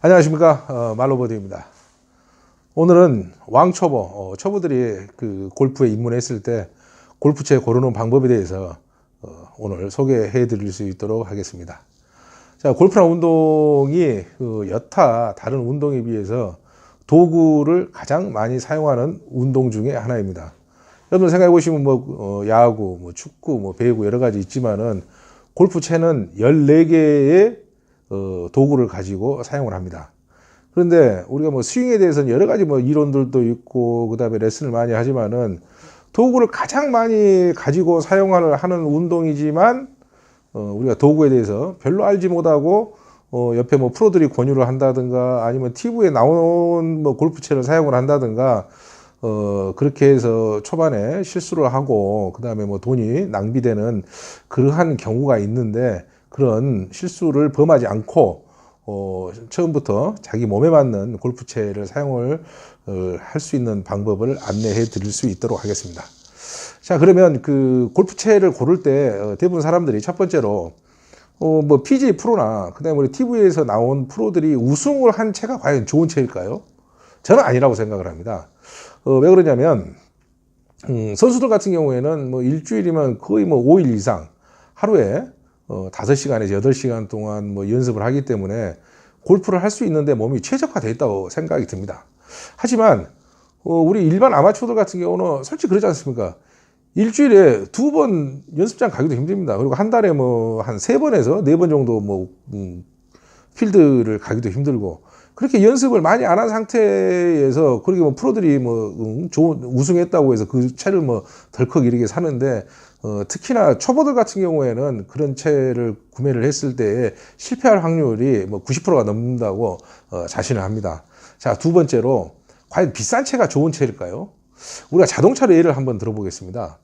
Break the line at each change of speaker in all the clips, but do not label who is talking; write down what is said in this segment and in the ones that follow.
안녕하십니까 어, 말로버드입니다. 오늘은 왕초보 어, 초보들이 그 골프에 입문했을 때 골프채 고르는 방법에 대해서 어, 오늘 소개해 드릴 수 있도록 하겠습니다. 자 골프란 운동이 그 여타 다른 운동에 비해서 도구를 가장 많이 사용하는 운동 중에 하나입니다. 여러분 생각해 보시면 뭐 어, 야구, 뭐 축구, 뭐 배구 여러 가지 있지만은 골프채는 14개의 어, 도구를 가지고 사용을 합니다. 그런데 우리가 뭐 스윙에 대해서는 여러 가지 뭐 이론들도 있고 그다음에 레슨을 많이 하지만은 도구를 가장 많이 가지고 사용을 하는 운동이지만 어, 우리가 도구에 대해서 별로 알지 못하고 어, 옆에 뭐 프로들이 권유를 한다든가 아니면 TV에 나온 뭐 골프채를 사용을 한다든가 어, 그렇게 해서 초반에 실수를 하고, 그 다음에 뭐 돈이 낭비되는 그러한 경우가 있는데, 그런 실수를 범하지 않고, 어, 처음부터 자기 몸에 맞는 골프채를 사용을 어, 할 수 있는 방법을 안내해 드릴 수 있도록 하겠습니다. 자, 그러면 그 골프채를 고를 때 어, 대부분 사람들이 첫 번째로 어, 뭐 PG 프로나 그다음에 우리 TV에서 나온 프로들이 우승을 한 채가 과연 좋은 채일까요? 저는 아니라고 생각을 합니다. 어, 왜 그러냐면 음, 선수들 같은 경우에는 뭐 일주일이면 거의 뭐 5일 이상 하루에 어, 5시간에서 8시간 동안 뭐 연습을 하기 때문에 골프를 할 수 있는데 몸이 최적화되어 있다고 생각이 듭니다. 하지만 어, 우리 일반 아마추어들 같은 경우는 솔직히 그렇지 않습니까? 일주일에 두 번 연습장 가기도 힘듭니다. 그리고 한 달에 뭐 한 세 번에서 네 번 정도 뭐 음, 필드를 가기도 힘들고 그렇게 연습을 많이 안 한 상태에서 그렇게 뭐 프로들이 뭐 음, 좋은 우승했다고 해서 그 채를 뭐 덜컥 이렇게 사는데 어, 특히나 초보들 같은 경우에는 그런 채를 구매를 했을 때 실패할 확률이 뭐 90%가 넘는다고 어, 자신을 합니다. 자, 두 번째로 과연 비싼 채가 좋은 채일까요? 우리가 자동차로 예를 한번 들어보겠습니다.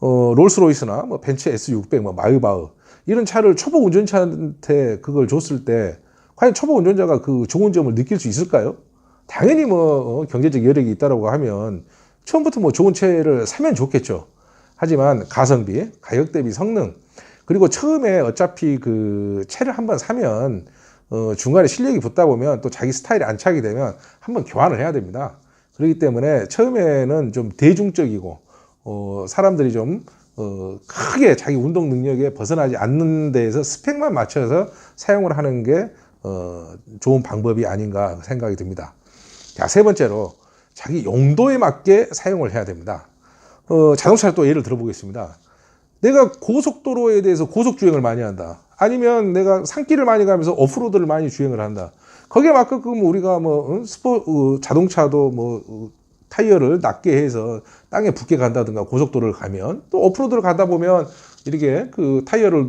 어, 롤스로이스나 뭐 벤츠 S600, 뭐 마유바흐 이런 차를 초보 운전자한테 그걸 줬을 때 과연 초보 운전자가 그 좋은 점을 느낄 수 있을까요? 당연히 뭐 어, 경제적 여력이 있다라고 하면 처음부터 뭐 좋은 채를 사면 좋겠죠. 하지만 가성비, 가격 대비 성능, 그리고 처음에 어차피 그 채를 한번 사면 어, 중간에 실력이 붙다 보면 또 자기 스타일이 안 차게 되면 한번 교환을 해야 됩니다. 그렇기 때문에 처음에는 좀 대중적이고 어, 사람들이 좀 어, 크게 자기 운동 능력에 벗어나지 않는 데에서 스펙만 맞춰서 사용을 하는 게 어, 좋은 방법이 아닌가 생각이 듭니다. 자, 세 번째로 자기 용도에 맞게 사용을 해야 됩니다. 어, 자동차를 또 예를 들어보겠습니다. 내가 고속도로에 대해서 고속 주행을 많이 한다. 아니면 내가 산길을 많이 가면서 오프로드를 많이 주행을 한다. 거기에 맞게끔 우리가 뭐 어, 스포 어, 자동차도 뭐 어, 타이어를 낮게 해서 땅에 붙게 간다든가 고속도로를 가면 또 오프로드를 가다 보면 이렇게 그 타이어를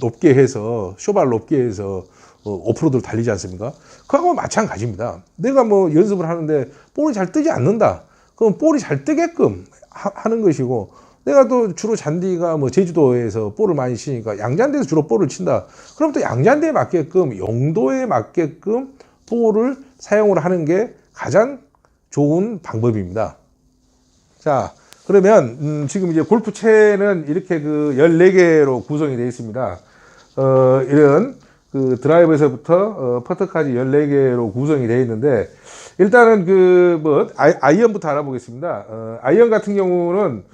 높게 해서 쇼발 높게 해서 어, 오프로드를 달리지 않습니까? 그하고 마찬가지입니다. 내가 뭐 연습을 하는데 볼이 잘 뜨지 않는다. 그럼 볼이 잘 뜨게끔 하, 는 것이고 내가 또 주로 잔디가 뭐 제주도에서 볼을 많이 치니까 양잔디에서 주로 볼을 친다. 그럼 또 양잔디에 맞게끔 용도에 맞게끔 볼을 사용을 하는 게 가장 좋은 방법입니다. 자, 그러면 음, 지금 이제 골프채는 이렇게 그 14개로 구성이 되어 있습니다. 어, 이런 그 드라이브에서부터 어, 퍼터까지 14개로 구성이 되어 있는데 일단은 그 뭐 아이언부터 알아보겠습니다. 어, 아이언 같은 경우는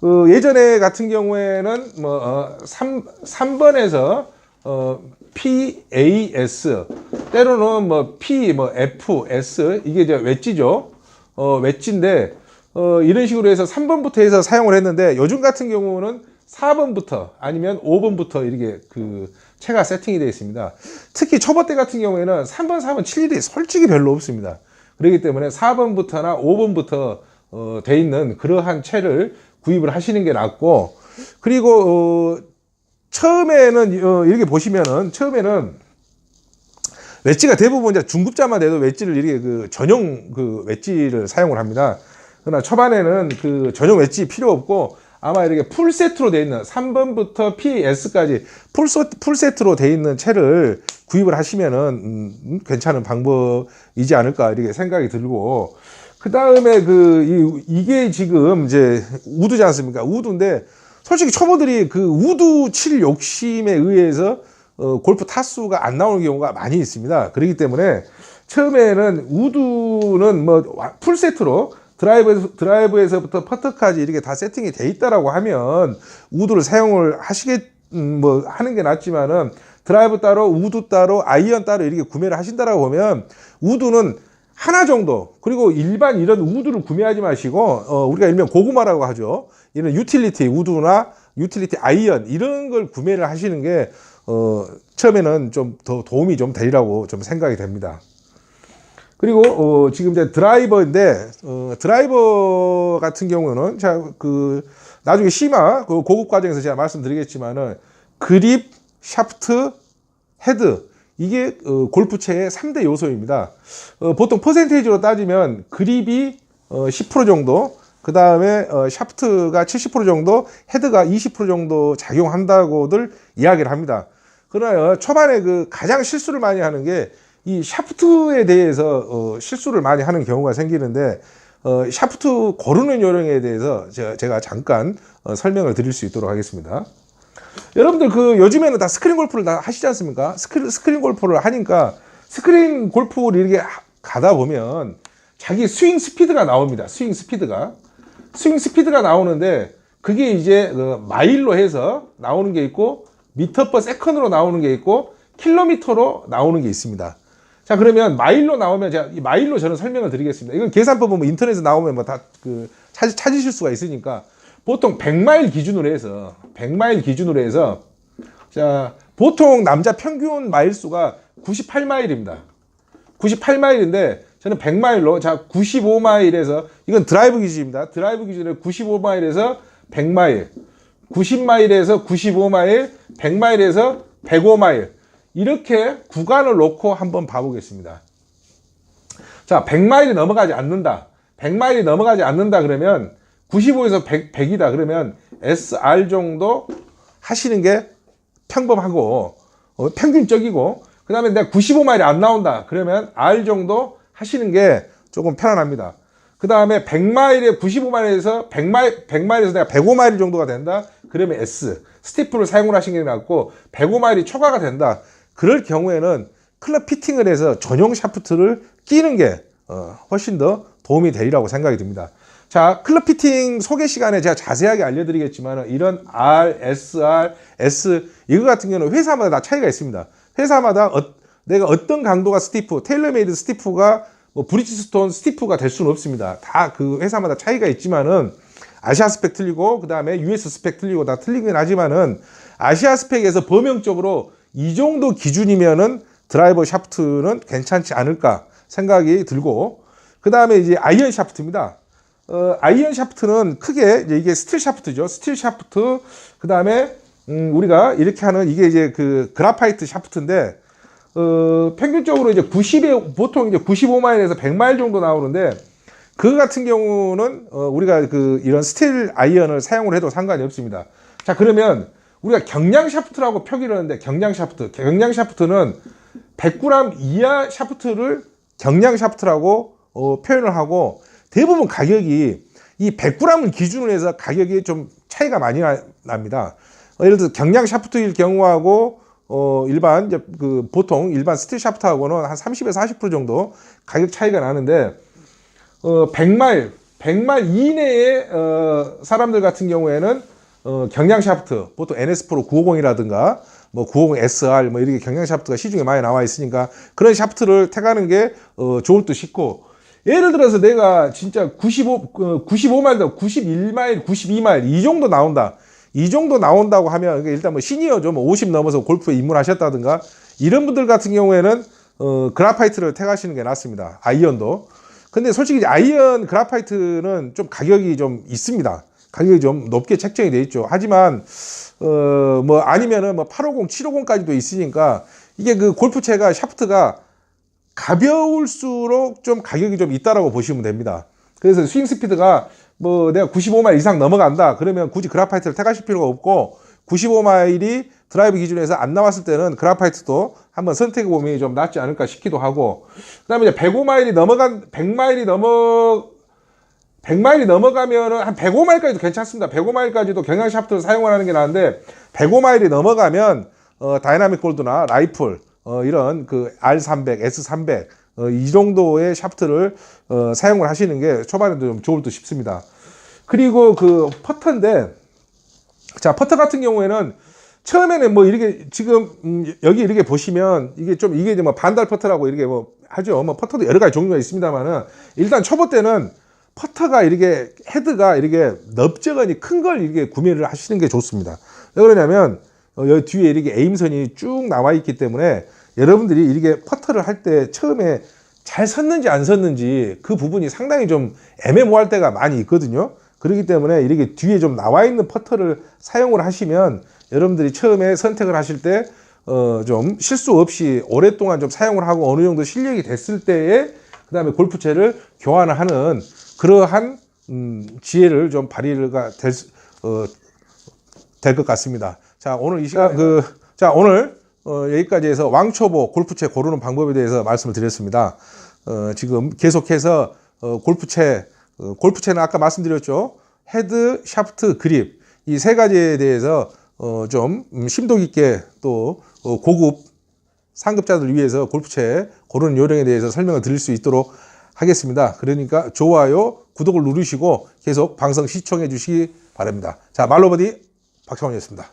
그 예전에 같은 경우에는 뭐 어, 3, 3번에서 어, PAS 때로는 뭐 P 뭐 F S 이게 이제 웨지죠. 어, 웨지인데 어, 이런 식으로 해서 3번부터 해서 사용을 했는데 요즘 같은 경우는 4번부터 아니면 5번부터 이렇게 그 채가 세팅이 되어 있습니다. 특히 초보 때 같은 경우에는 3번, 4번 칠 일이 솔직히 별로 없습니다. 그렇기 때문에 4번부터나 5번부터 어, 돼 있는 그러한 채를 구입을 하시는 게 낫고 그리고 어, 처음에는 어, 이렇게 보시면은 처음에는 웨지가 대부분 이제 중급자만 돼도 웨지를 이렇게 그 전용 그 웨지를 사용을 합니다. 그러나 초반에는 그 전용 웨지 필요 없고 아마 이렇게 풀 세트로 돼 있는 3번부터 PS까지 풀, 풀 세트로 돼 있는 채를 구입을 하시면은 음, 괜찮은 방법이지 않을까 이렇게 생각이 들고 그 다음에 그 이, 이게 지금 이제 우드지 않습니까? 우드인데 솔직히 초보들이 그 우드 칠 욕심에 의해서 어, 골프 타수가 안 나오는 경우가 많이 있습니다. 그렇기 때문에 처음에는 우드는 뭐 풀 세트로 드라이브에서, 드라이브에서부터 퍼터까지 이렇게 다 세팅이 돼 있다라고 하면 우드를 사용을 하시겠 음, 뭐 하는 게 낫지만은 드라이브 따로 우드 따로 아이언 따로 이렇게 구매를 하신다라고 보면 우드는 하나 정도 그리고 일반 이런 우드를 구매하지 마시고 어, 우리가 일명 고구마라고 하죠 이런 유틸리티 우드나 유틸리티 아이언 이런 걸 구매를 하시는 게 어, 처음에는 좀 더 도움이 좀 되리라고 좀 생각이 됩니다. 그리고 어, 지금 이제 드라이버인데 어, 드라이버 같은 경우는 자그 나중에 시마 그 고급 과정에서 제가 말씀드리겠지만은 그립, 샤프트, 헤드 이게 어, 골프채의 3대 요소입니다. 어, 보통 퍼센테이지로 따지면 그립이 어, 10% 정도, 그 다음에 어, 샤프트가 70% 정도, 헤드가 20% 정도 작용한다고들 이야기를 합니다. 그러나 초반에 그 가장 실수를 많이 하는 게 이 샤프트에 대해서 어, 실수를 많이 하는 경우가 생기는데 어, 샤프트 고르는 요령에 대해서 제가, 제가 잠깐 어, 설명을 드릴 수 있도록 하겠습니다. 여러분들 그 요즘에는 다 스크린 골프를 다 하시지 않습니까? 스크린, 스크린 골프를 하니까 스크린 골프를 이렇게 하- 가다 보면 자기 스윙 스피드가 나옵니다. 스윙 스피드가. 스윙 스피드가 나오는데 그게 이제 그 마일로 해서 나오는 게 있고 미터 퍼 세컨으로 나오는 게 있고 킬로미터로 나오는 게 있습니다. 자 그러면 마일로 나오면 제가 이 마일로 저는 설명을 드리겠습니다. 이건 계산법은 뭐 인터넷에 나오면 뭐 다 그 찾으실 수가 있으니까 보통 100마일 기준으로 해서 100마일 기준으로 해서 자 보통 남자 평균 마일 수가 98마일입니다. 98마일인데 저는 100마일로 자 95마일에서 이건 드라이브 기준입니다. 드라이브 기준으로 95마일에서 100마일, 90마일에서 95마일, 100마일에서 105마일 이렇게 구간을 놓고 한번 봐보겠습니다. 자 100마일이 넘어가지 않는다. 100마일이 넘어가지 않는다 그러면 95에서 100, 100이다 그러면 SR 정도 하시는 게 평범하고 어, 평균적이고 그 다음에 내가 95마일이 안 나온다 그러면 R 정도 하시는 게 조금 편안합니다 그 다음에 100마일에 95마일에서 100마일, 100마일에서 내가 105마일 정도가 된다 그러면 S 스티프를 사용을 하시는 게 낫고 105마일이 초과가 된다 그럴 경우에는 클럽 피팅을 해서 전용 샤프트를 끼는 게 어, 훨씬 더 도움이 되리라고 생각이 듭니다 자, 클럽 피팅 소개 시간에 제가 자세하게 알려드리겠지만 이런 R, SR, S 이거 같은 경우는 회사마다 다 차이가 있습니다. 회사마다 어, 내가 어떤 강도가 스티프, 테일러메이드 스티프가 뭐 브리지스톤 스티프가 될 수는 없습니다. 다 그 회사마다 차이가 있지만은 아시아 스펙 틀리고 그 다음에 US 스펙 틀리고 다 틀리긴 하지만은 아시아 스펙에서 범용적으로 이 정도 기준이면은 드라이버 샤프트는 괜찮지 않을까 생각이 들고 그 다음에 이제 아이언 샤프트입니다. 어, 아이언 샤프트는 크게 이제 이게 스틸 샤프트죠. 스틸 샤프트. 그 다음에 음, 우리가 이렇게 하는 이게 이제 그 그라파이트 샤프트인데 어, 평균적으로 이제 90에 보통 이제 95마일에서 100마일 정도 나오는데 그 같은 경우는 어, 우리가 그 이런 스틸 아이언을 사용을 해도 상관이 없습니다. 자 그러면 우리가 경량 샤프트라고 표기를 하는데 경량 샤프트, 경량 샤프트는 100g 이하 샤프트를 경량 샤프트라고 어, 표현을 하고 대부분 가격이 이 100g을 기준으로 해서 가격이 좀 차이가 많이 나, 납니다. 어, 예를 들어 경량 샤프트일 경우하고 어, 일반 그 보통 일반 스틸 샤프트하고는 한 30에서 40% 정도 가격 차이가 나는데 어, 100마일, 100마일 이내의 어, 사람들 같은 경우에는 어, 경량 샤프트, 보통 NS 프로 950이라든가 뭐 950 SR 뭐 이렇게 경량 샤프트가 시중에 많이 나와 있으니까 그런 샤프트를 택하는 게 어, 좋을 듯 싶고 예를 들어서 내가 진짜 95, 어, 95마일, 91마일, 92마일 이 정도 나온다. 이 정도 나온다고 하면 그러니까 일단 뭐 시니어죠. 뭐 50 넘어서 골프에 입문하셨다든가 이런 분들 같은 경우에는 어, 그라파이트를 택하시는 게 낫습니다. 아이언도. 근데 솔직히 아이언 그라파이트는 좀 가격이 좀 있습니다. 가격이 좀 높게 책정이 돼 있죠. 하지만 어 뭐 아니면은 뭐 850, 750까지도 있으니까 이게 그 골프채가 샤프트가 가벼울수록 좀 가격이 좀 있다라고 보시면 됩니다. 그래서 스윙 스피드가 뭐 내가 95마일 이상 넘어간다 그러면 굳이 그라파이트를 택하실 필요가 없고 95마일이 드라이브 기준에서 안 나왔을 때는 그라파이트도 한번 선택해 보면 좀 낫지 않을까 싶기도 하고 그다음에 이제 105마일이 넘어간 100마일이 넘어 100마일이 넘어가면은 한 105마일까지도 괜찮습니다. 105마일까지도 경량 샤프트를 사용을 하는 게 나은데 105마일이 넘어가면 어, 다이나믹 골드나 라이플 어, 이런 그 R300, S300 어, 이 정도의 샤프트를 어, 사용을 하시는 게 초반에도 좀 좋을 듯 싶습니다. 그리고 그 퍼터인데 자 퍼터 같은 경우에는 처음에는 뭐 이렇게 지금 음, 여기 이렇게 보시면 이게 좀 이게 뭐 반달 퍼터라고 이렇게 뭐 하죠. 뭐 퍼터도 여러 가지 종류가 있습니다만은 일단 초보 때는 퍼터가 이렇게 헤드가 이렇게 넓적하니 큰 걸 이렇게 구매를 하시는 게 좋습니다. 왜 그러냐면 어, 여기 뒤에 이렇게 에임선이 쭉 나와 있기 때문에 여러분들이 이렇게 퍼터를 할 때 처음에 잘 섰는지 안 섰는지 그 부분이 상당히 좀 애매모호할 때가 많이 있거든요. 그렇기 때문에 이렇게 뒤에 좀 나와 있는 퍼터를 사용을 하시면 여러분들이 처음에 선택을 하실 때 어, 좀 실수 없이 오랫동안 좀 사용을 하고 어느 정도 실력이 됐을 때에 그 다음에 골프채를 교환을 하는 그러한 음, 지혜를 좀 발휘가 될, 수- 어, 될것 같습니다. 자, 오늘 이 시간, 그, 자, 오늘, 어, 여기까지 해서 왕초보 골프채 고르는 방법에 대해서 말씀을 드렸습니다. 어, 지금 계속해서, 어, 골프채, 어, 골프채는 아까 말씀드렸죠. 헤드, 샤프트, 그립. 이 세 가지에 대해서, 어, 좀, 음, 심도 깊게 또, 어, 고급 상급자들 위해서 골프채 고르는 요령에 대해서 설명을 드릴 수 있도록 하겠습니다. 그러니까 좋아요, 구독을 누르시고 계속 방송 시청해 주시기 바랍니다. 자, 말로버디 박창원이었습니다.